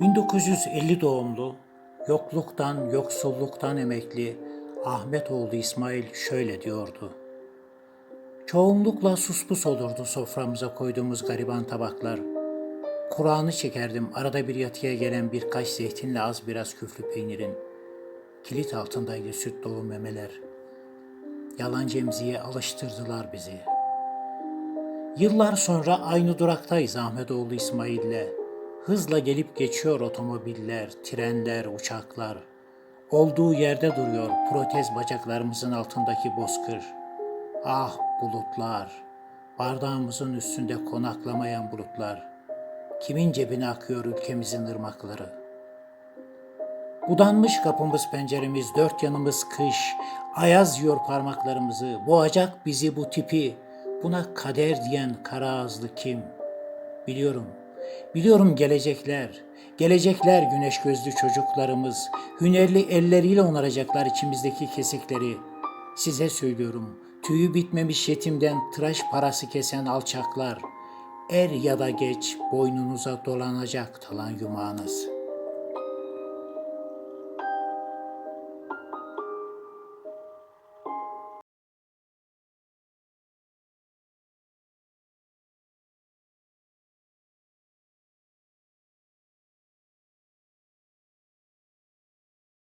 1950 doğumlu, yokluktan, yoksulluktan emekli Ahmetoğlu İsmail şöyle diyordu. Çoğunlukla suspus olurdu soframıza koyduğumuz gariban tabaklar. Kur'an'ı çekerdim arada bir yatıya gelen birkaç zeytinle az biraz küflü peynirin. Kilit altındaydı süt dolu memeler. Yalancı emziğe alıştırdılar bizi. Yıllar sonra aynı duraktayız Ahmetoğlu İsmail'le. Hızla gelip geçiyor otomobiller, trenler, uçaklar. Olduğu yerde duruyor protez bacaklarımızın altındaki bozkır. Ah bulutlar, bardağımızın üstünde konaklamayan bulutlar. Kimin cebine akıyor ülkemizin ırmakları? Budanmış kapımız penceremiz, dört yanımız kış. Ayaz yiyor parmaklarımızı, boğacak bizi bu tipi. Buna kader diyen kara ağızlı kim? Biliyorum, biliyorum gelecekler. Gelecekler güneş gözlü çocuklarımız. Hünerli elleriyle onaracaklar içimizdeki kesikleri. Size söylüyorum, tüyü bitmemiş yetimden tıraş parası kesen alçaklar. Er ya da geç boynunuza dolanacak talan yumağınız.''